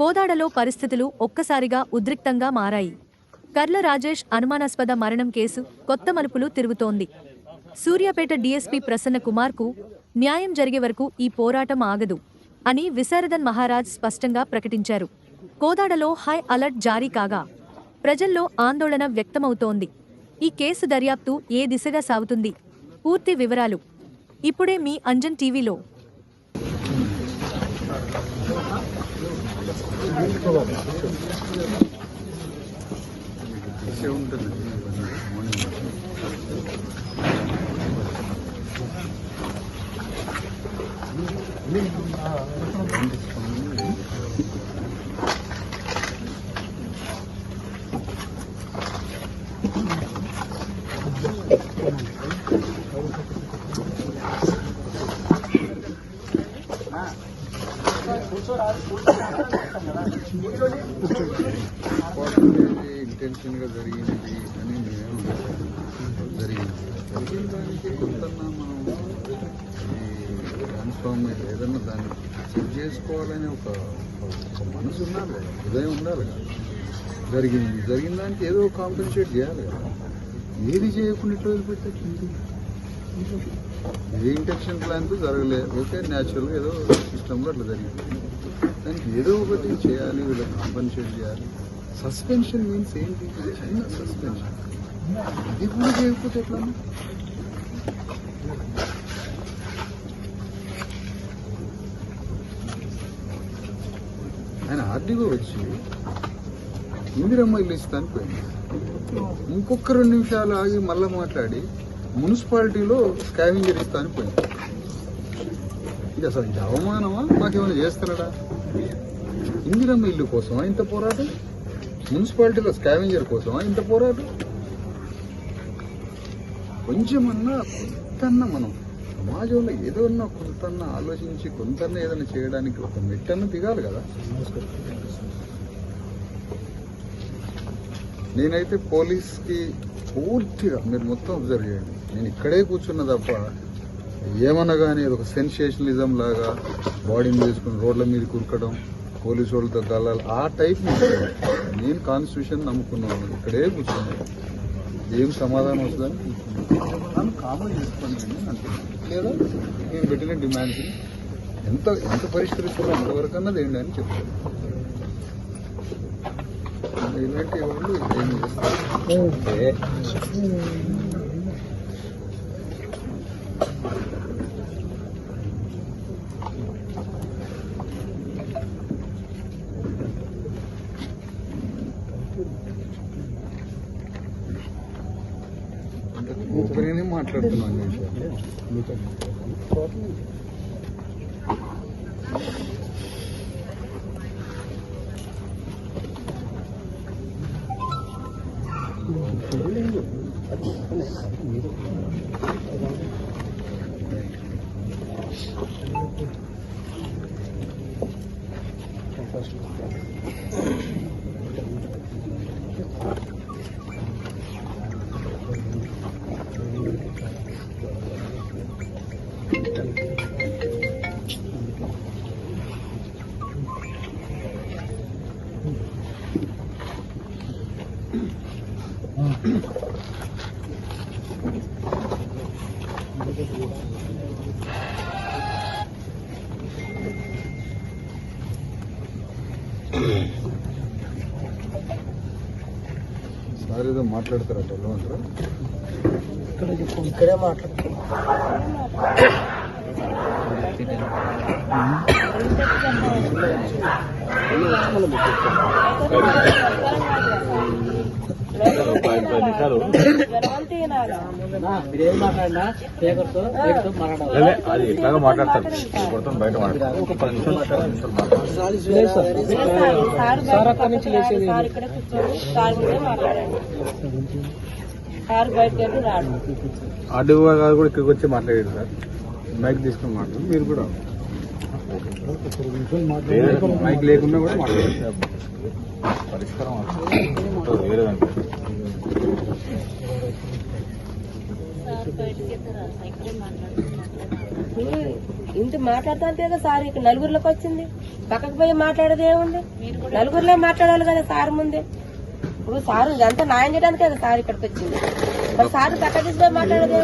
కోదాడలో పరిస్థితులు ఒక్కసారిగా ఉద్రిక్తంగా మారాయి. కర్ల రాజేష్ అనుమానాస్పద మరణం కేసు కొత్త మలుపులు తిరుగుతోంది. సూర్యాపేట డీఎస్పీ ప్రసన్న కుమార్కు న్యాయం జరిగే వరకు ఈ పోరాటం ఆగదు అని విశారదన్ మహారాజ్ స్పష్టంగా ప్రకటించారు. కోదాడలో హై అలర్ట్ జారీ కాగా ప్రజల్లో ఆందోళన వ్యక్తమవుతోంది. ఈ కేసు దర్యాప్తు ఏ దిశగా సాగుతుంది? పూర్తి వివరాలు ఇప్పుడే మీ అంజన్ టీవీలో. ఉంటుంది ఇంటెన్షన్గా ఇంటెన్షన్గా జరిగింది అని మేము జరిగింది జరిగిన దానికి కొంత మనం కన్ఫర్మ్ ఏదన్నా దాన్ని చెక్ చేసుకోవాలని ఒక ఒక మనసు ఉండాలి హృదయం ఉండాలి కదా జరిగింది జరిగిన దానికి ఏదో కాంపెన్సేట్ చేయాలి కదా ఏది చేయకుండా ఇట్లా పెట్టచ్చు ఏ ఇంటెన్షన్ ప్లాన్తో జరగలేదు ఓకే న్యాచురల్గా ఏదో సిస్టంలో అట్లా జరిగింది. దానికి ఏదో ఒకటి చేయాలి వీళ్ళకి కాంపన్సేట్ చేయాలి. సస్పెన్షన్ మీన్స్ ఏంటి? చిన్న సస్పెన్షన్ ఇది కూడా చేయకపోతే ఎట్లా? ఆయన ఆర్డీఓ వచ్చి ఇందిరమ్మ ఇల్లు ఇస్తాను పోయింది. ఇంకొక రెండు నిమిషాలు ఆగి మళ్ళీ మాట్లాడి మున్సిపాలిటీలో స్కావింగ్ ఇస్తాను పోయింది. ఇది అసలు ఇది అవమానమా? మాకేమైనా చేస్తున్నాడా ఇందిరమ్మ ఇల్లు కోసమా? ఇంత పోరాటం? మున్సిపాలిటీలో స్కావెంజర్ కోసమా? ఇంత పోరాటం? కొంచెమన్నా కొంతన్నా మనం సమాజంలో ఏదన్నా కొంతన్నా ఆలోచించి కొంతన్నా ఏదైనా చేయడానికి ఒక మెట్టన్న దిగాలి కదా. నేనైతే పోలీస్కి పూర్తిగా మీరు మొత్తం అబ్జర్వ్ చేయండి. నేను ఇక్కడే కూర్చున్న తప్ప ఏమన్నా కానీ ఒక సెన్సేషనలిజం లాగా బాడీని తీసుకుని రోడ్ల మీద కురకడం పోలీసు వాళ్ళతో గల్లాలి ఆ టైప్ నేను కాన్స్టిట్యూషన్ నమ్ముకున్నాను. ఇక్కడే కూర్చున్నాను. ఏం సమాధానం వస్తుందని కూర్చున్నాను కామన్ చేసుకోండి లేదా నేను పెట్టిన డిమాండ్స్ ఎంత ఎంత పరిష్కరిస్తారో అంతవరకు అన్నది ఏంటి అని చెప్తాను ఇలాంటి వాళ్ళు ఏం చేస్తారు? ఓపెన్ మాట్లాడుతున్నాను ఈ విషయాలు. సార్ ఏదో మాట్లాడతారట వెళ్ళమంటారా ఇక్కడే మాట్లాడుతున్నాం మీరేం మాట్లాడినా స్పీకర్తో స్పీకర్తో మాట్లాడాలి అది ఎట్లాగా మాట్లాడతారు కొడుతాం బయట మాట్లాడతారు ఒక పది నిమిషాలు పది నిమిషాలు మాట్లాడతారు లేదు సార్ సార్ అక్కడి నుంచి లేచేది సార్ బయటకు వెళ్ళి రాడు ఆర్డీఓ గారు కూడా ఇక్కడికి వచ్చి మాట్లాడారు సార్. మైక్ తీసుకుని మాట్లాడు మీరు కూడా. మైక్ లేకుండా కూడా మాట్లాడారు పరిష్కారం. వేరే ఇంత మాట్లాడుతా అంతే కదా సార్ ఇక్కడ నలుగురిలోకి వచ్చింది. పక్కకు పోయి మాట్లాడేది ఏముంది? నలుగురిలో మాట్లాడాలి కదా సార్ ముందే. ఇప్పుడు సార్ ఇదంతా న్యాయం చేయడానికి కదా సార్ ఇక్కడికి వచ్చింది. మరి సార్ పక్క మాట్లాడదు